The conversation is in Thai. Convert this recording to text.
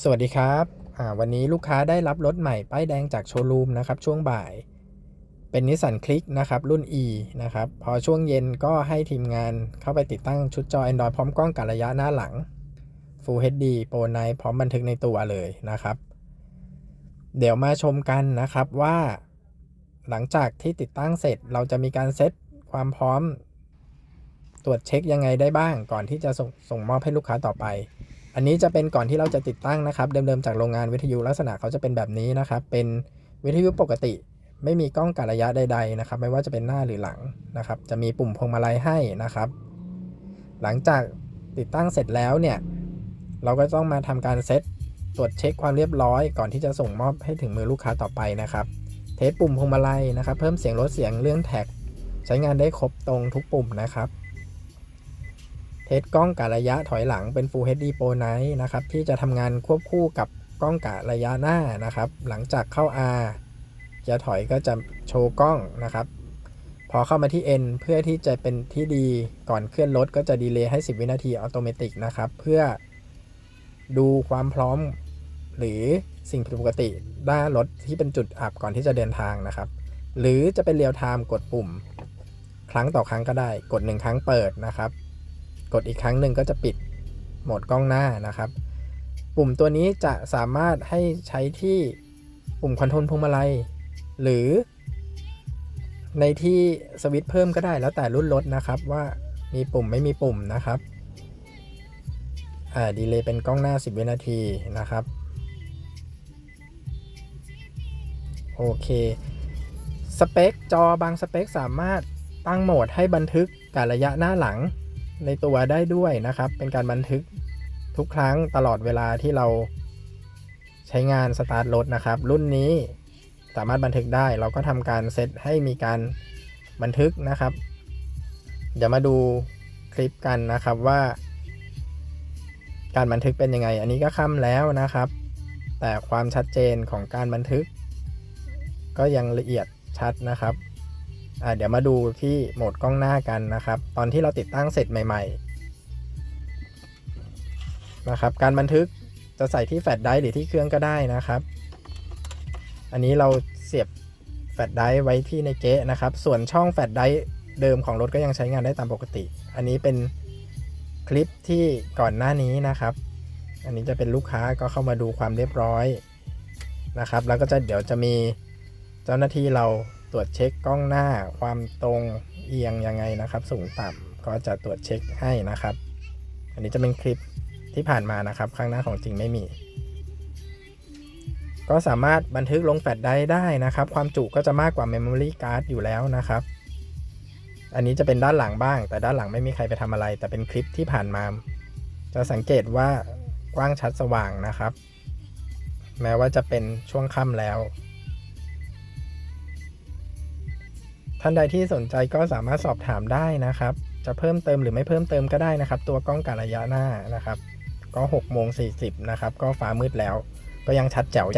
สวัสดีครับวันนี้ลูกค้าได้รับรถใหม่ป้ายแดงจากโชว์รูมนะครับช่วงบ่าย เป็นนิสสันคลิกนะครับรุ่น E นะครับพอช่วงเย็นก็ให้ทีมงานเข้าไปติดตั้งชุดจอ Android พร้อมกล้องกับระยะหน้าหลัง Full HD Pro Night พร้อมบันทึกในตัวเลยนะครับ เดี๋ยวมาชมกันนะครับว่า หลังจากที่ติดตั้งเสร็จเราจะมีการเซตความพร้อม ตรวจเช็คยังไงได้บ้าง ก่อนที่จะส่งส่งมอบให้ลูกค้าต่อไป อันนี้จะเป็นก่อนที่เราจะติดตั้งนะครับ เดิมๆจากโรงงานวิทยุลักษณะเขาจะเป็นแบบนี้นะครับ เป็นวิทยุปกติ ไม่มีกล้องกัระยะใด ๆ นะครับ ไม่ว่าจะเป็นหน้าหรือหลังนะครับ จะมีปุ่มพวงมาลัยให้นะครับ หลังจากติดตั้งเสร็จแล้วเนี่ย เราก็ต้องมาทำการเซตตรวจเช็คความเรียบร้อย ก่อนที่จะส่งมอบให้ถึงมือลูกค้าต่อไปนะครับ เทสปุ่มพวงมาลัยนะครับ เพิ่มเสียงลดเสียงเรื่องแท็ก ใช้งานได้ครบตรงทุกปุ่มนะครับ เทสกล้องกะระยะถอยหลังเป็น Full HD Pro Night นะครับที่จะทำงานควบคู่กับกล้องกะระยะหน้านะครับ หลังจากเข้า R เกียร์ถอยก็จะโชว์กล้องนะครับ พอเข้ามาที่ N เพื่อที่จะเป็นที่ดีก่อนเคลื่อนรถก็จะดีเลย์ให้ 10 วินาทีอัตโนมัตินะครับ เพื่อดูความพร้อมหรือสิ่งผิดปกติด้านรถที่เป็นจุดอับก่อนที่จะเดินทางนะครับ หรือจะเป็นเรียลไทม์กดปุ่ม ครั้งต่อครั้งก็ได้ กด 1 ครั้งเปิดนะครับ กดอีกครั้งหนึ่งก็จะปิดโหมดกล้องหน้านะครับ ปุ่มตัวนี้จะสามารถให้ใช้ที่ปุ่มคอนโทรลพวงมาลัย หรือ ในที่สวิตช์เพิ่มก็ได้แล้วแต่รุ่นรถนะครับว่ามีปุ่มไม่มีปุ่มนะครับอ่าดีเลย์เป็นกล้องหน้า 10 วินาทีนะครับโอเคสเปคจอบางสเปคสามารถตั้งโหมดให้บันทึกการระยะหน้าหลัง ในตัวได้ด้วยนะครับ เป็นการบันทึกทุกครั้งตลอดเวลาที่เราใช้งานสตาร์ทรถนะครับ รุ่นนี้สามารถบันทึกได้ เราก็ทำการเซตให้มีการบันทึกนะครับ เดี๋ยวมาดูคลิปกันนะครับว่า การบันทึกเป็นยังไง อันนี้ก็ค่ำแล้วนะครับ แต่ความชัดเจนของการบันทึก ก็ยังละเอียดชัดนะครับ เดี๋ยวมาดูที่โหมดกล้องหน้ากันนะครับ ตอนที่เราติดตั้งเสร็จใหม่ๆนะครับการบันทึกจะใส่ที่แฟลชไดร์หรือที่เครื่องก็ได้นะครับ อันนี้เราเสียบแฟลชไดร์ไว้ที่ในเก๊ะนะครับ ส่วนช่องแฟลชไดร์เดิมของรถก็ยังใช้งานได้ตามปกติ อันนี้เป็นคลิปที่ก่อนหน้านี้นะครับ อันนี้จะเป็นลูกค้าก็เข้ามาดูความเรียบร้อยนะครับ แล้วก็จะเดี๋ยวจะมีเจ้าหน้าที่เรา ตรวจเช็คกล้องหน้า ความตรงเอียงยังไงนะครับ สูงต่ำก็จะตรวจเช็คให้นะครับ อันนี้จะเป็นคลิปที่ผ่านมานะครับ ข้างหน้าของจริงไม่มี ก็สามารถบันทึกลงแฟลชไดร์ได้นะครับ ความจุก็จะมากกว่า Memory Card อยู่แล้วนะครับ อันนี้จะเป็นด้านหลังบ้าง แต่ด้านหลังไม่มีใครไปทำอะไร แต่เป็นคลิปที่ผ่านมา จะสังเกตว่ากว้างชัดสว่างนะครับ แม้ว่าจะเป็นช่วงค่ำแล้ว ท่านใดที่สนใจก็สามารถสอบถามได้นะครับ จะเพิ่มเติมหรือไม่เพิ่มเติมก็ได้นะครับ ตัวกล้องกะระยะหน้านะครับ ก็6โมง40นะครับ ก็ฟ้ามืดแล้ว ก็ยังชัดแจ๋ว